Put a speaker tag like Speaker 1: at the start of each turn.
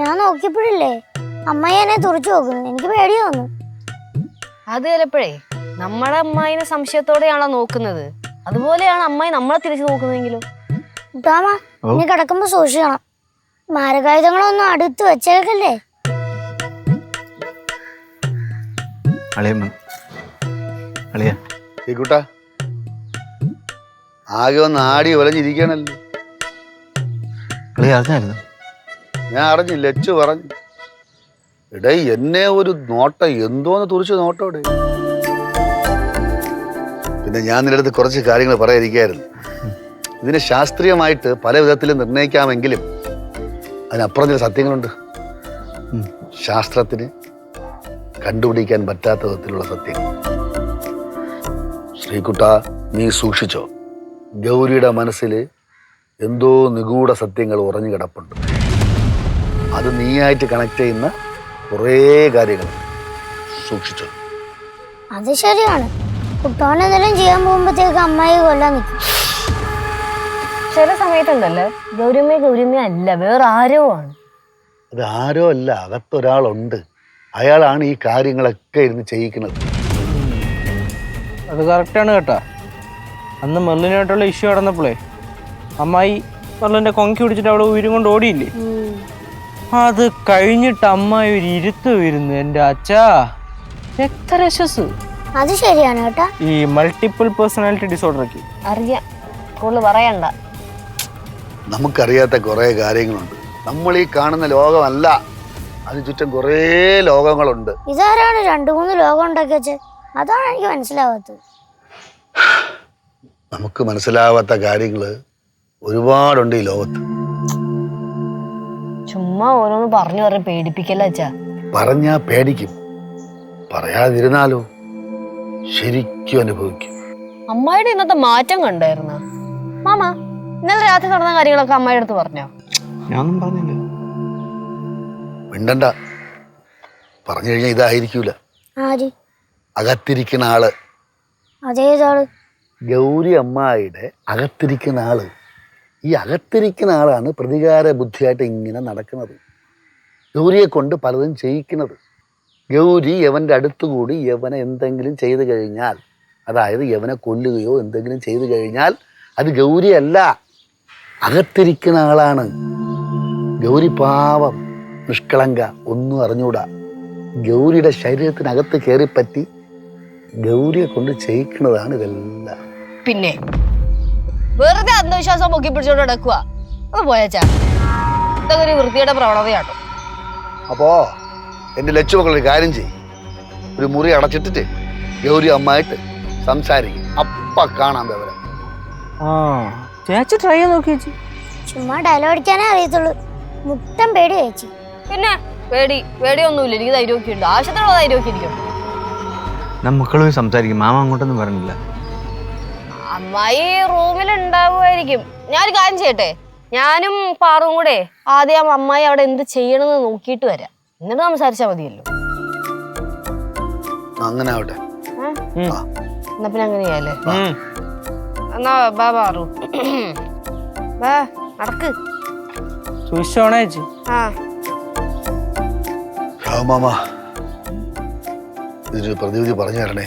Speaker 1: ഞാൻ നോക്കിയപ്പോഴില്ലേ അമ്മയെ എന്നെ തുറച്ചു നോക്കുന്നു. എനിക്ക് പേടി തോന്നുന്നു.
Speaker 2: അത് ചിലപ്പോഴേ നമ്മുടെ അമ്മായിനെ സംശയത്തോടെയാണോ നോക്കുന്നത്? അതുപോലെയാണ് അമ്മായി നമ്മളെ തിരിച്ചു നോക്കുന്നതെങ്കിലും.
Speaker 1: ഉത്താമ ഇനി കിടക്കുമ്പോ സൂക്ഷിക്കണം. മാരകായുധങ്ങളൊന്നും അടുത്ത് വെച്ചേക്കല്ലേ?
Speaker 3: അളിയമ്മ അളിയ
Speaker 4: ആകെ ഒന്ന് ആടി ഒലഞ്ഞിരിക്കണല്ലോ.
Speaker 3: അളിയ അറിഞ്ഞായിരുന്നു?
Speaker 4: ഞാൻ അറിഞ്ഞു ലച്ചു പറഞ്ഞു. ഇടയ് എന്നെ ഒരു നോട്ട എന്തോന്ന് തുറിച്ച് നോട്ടോടെ പിന്നെ ഞാൻ നിന്റെ അടുത്ത് കുറച്ച് കാര്യങ്ങൾ പറയാതിരിക്കായിരുന്നു ഇതിനെ ശാസ്ത്രീയമായിട്ട് പല വിധത്തിൽ നിർണയിക്കാമെങ്കിലും അതിനപ്പുറം ചില സത്യങ്ങളുണ്ട്. ശാസ്ത്രത്തിന് കണ്ടുപിടിക്കാൻ പറ്റാത്ത വിധത്തിലുള്ള സത്യങ്ങൾ ശ്രീകുട്ട നീ സൂക്ഷിച്ചോ. ഗൗരിയുടെ മനസ്സിൽ എന്തോ നിഗൂഢ സത്യങ്ങൾ ഉറഞ്ഞു കിടപ്പുണ്ട് അത് നീയായിട്ട് കണക്ട് ചെയ്യുന്ന കുറേ കാര്യങ്ങൾ സൂക്ഷിച്ചു.
Speaker 1: അത് ശരിയാണ്. കുട്ടോനെ എന്തെങ്കിലും ചെയ്യാൻ പോകുമ്പോഴത്തേക്ക് അമ്മായി കൊല്ലാൻ നിൽക്കും
Speaker 2: ചില സമയത്തുണ്ടല്ലോ ഗൗരമ്മ ഗൗരമ്മ അല്ല വേറെ ആരോ ആണ്.
Speaker 4: അത് ആരോ അല്ല അകത്തൊരാളുണ്ട് അയാളാണ് ഈ കാര്യങ്ങളൊക്കെ ഇരുന്ന് ചെയ്യിക്കുന്നത്.
Speaker 5: അത് കറക്റ്റാണ് കേട്ടാ. അന്ന് മെർലിനായിട്ടുള്ള ഇഷ്യൂ നടന്നപ്പോഴേ അമ്മായി മെർലിന്റെ കൊങ്കി പിടിച്ചിട്ട് അവിടെ ഉയരും കൊണ്ട് ഓടിയില്ലേ? അത് കഴിഞ്ഞിട്ട് അമ്മായി ഒരു ഇരുത്ത് വരുന്നു എന്റെ അച്ഛാ. രക്തരശസ്
Speaker 1: അത് ശരിയാണ് കേട്ടോ.
Speaker 5: ഈ മൾട്ടിപ്പിൾ പേഴ്സണാലിറ്റി ഡിസോർഡറൊക്കെ
Speaker 2: അറിയാം. കൂടുതൽ പറയണ്ട.
Speaker 4: നമുക്കറിയാത്ത കുറേ കാര്യങ്ങളുണ്ട്. നമ്മൾ ഈ കാണുന്ന ലോകമല്ല. അതിന് ചുറ്റും കുറേ ലോകങ്ങളുണ്ട്.
Speaker 1: ഇതാരാണ് രണ്ടു മൂന്ന് ലോകം ഉണ്ടാക്കി വെച്ചത് അതാണ് എനിക്ക് മനസ്സിലാവാത്തത്.
Speaker 4: നമുക്ക് മനസ്സിലാവാത്ത കാര്യങ്ങൾ ഒരുപാടുണ്ട് ഈ ലോകത്ത്.
Speaker 2: ചുമ്മാ ഓരോന്ന് പറഞ്ഞു പറഞ്ഞ് പേടിപ്പിക്കല്ല അച്ഛാ?
Speaker 4: പറഞ്ഞാ പേടിക്കും. പറയാതിരുന്നാലോ? ശരിക്കും അനുഭവിക്കും.
Speaker 2: അമ്മായിയുടെ ഇന്നത്തെ മാറ്റം കണ്ടായിരുന്ന? മാമ ഇന്നലെ രാത്രി നടന്ന കാര്യങ്ങളൊക്കെ അമ്മായിയുടെ അടുത്ത് പറഞ്ഞോ?
Speaker 3: ഞാനൊന്നും പറഞ്ഞില്ല.
Speaker 4: മിണ്ടണ്ട. പറഞ്ഞു കഴിഞ്ഞാൽ ഇതായിരിക്കൂല.
Speaker 1: ആര്?
Speaker 4: അകത്തിരിക്കുന്ന ആൾ.
Speaker 1: അതേതാൾ?
Speaker 4: ഗൗരി അമ്മായിയുടെ അകത്തിരിക്കുന്ന ആൾ. ഈ അകത്തിരിക്കുന്ന ആളാണ് പ്രതികാര ബുദ്ധിയായിട്ട് ഇങ്ങനെ നടക്കുന്നത്. ഗൗരിയെ കൊണ്ട് പലതും ചെയ്യിക്കുന്നത്. ഗൗരി യവന്റെ അടുത്തുകൂടി യവനെ എന്തെങ്കിലും ചെയ്തു കഴിഞ്ഞാൽ അതായത് യവനെ കൊല്ലുകയോ എന്തെങ്കിലും ചെയ്തു കഴിഞ്ഞാൽ അത് ഗൗരിയല്ല അകത്തിരിക്കുന്ന ആളാണ്. ഗൗരി പാവം നിഷ്കളങ്ക ഒന്നും അറിഞ്ഞൂടാ. ഗൗരിയുടെ ശരീരത്തിനകത്ത് കയറിപ്പറ്റി ഗൗരിയെ കൊണ്ട് ചെയ്യിക്കുന്നതാണ് ഇതെല്ലാം.
Speaker 2: പിന്നെ വെറുതെ അന്ധവിശ്വാസം പൊക്കി പിടിച്ചോണ്ട് നടക്കുക അത് പോയച്ചാ ഇതൊക്കെ ഒരു വൃത്തിയുടെ പ്രവണതയാട്ടോ.
Speaker 4: അപ്പോ എന്റെ ലച്ചു മക്കൾ ഒരു കാര്യം ചെയ്യും. ഒരു മുറി അടച്ചിട്ടിട്ട് ഗൗരി അമ്മായിട്ട് സംസാരിക്കും. അപ്പ കാണാൻ വിവരം
Speaker 5: ചേച്ചി ട്രൈ ചെയ്ത് നോക്കി ചേച്ചി?
Speaker 1: ചുമ്മാ ഡയലോഗ് അടിക്കാനേ അറിയത്തുള്ളൂ. മുട്ടം പേടി ചേച്ചി.
Speaker 2: പിന്നെ പേടി പേടിയൊന്നുമില്ല. എനിക്ക് ധൈര്യമൊക്കെ ഉണ്ട്. ആവശ്യത്തിനുള്ള ധൈര്യമൊക്കെ ഇരിക്കും
Speaker 3: നമ്മക്കളും സംസാരിക്കും. മാമ അങ്ങോട്ടൊന്നും പറഞ്ഞില്ല.
Speaker 2: അമ്മായി റൂമിൽ ഉണ്ടാവുമായിരിക്കും ഞാനൊരു കാര്യം ചെയ്യട്ടെ? ഞാനും പാറും കൂടെ ആദ്യം അമ്മായി അവിടെ എന്ത് ചെയ്യണമെന്ന് നോക്കിയിട്ട് വരാം. എന്നിട്ട് സംസാരിച്ചാൽ മതിയല്ലോ.
Speaker 4: അങ്ങനെ ആവട്ടെ?
Speaker 2: എന്നാ പിന്നെ അങ്ങനെയല്ലേ. എന്നാ ബാ പാറു. ബാ നടക്ക്.
Speaker 5: സൂക്ഷിച്ചോണേ
Speaker 2: ആ.
Speaker 4: ഇതിന് പ്രതിവിധി പറഞ്ഞു തരണേ.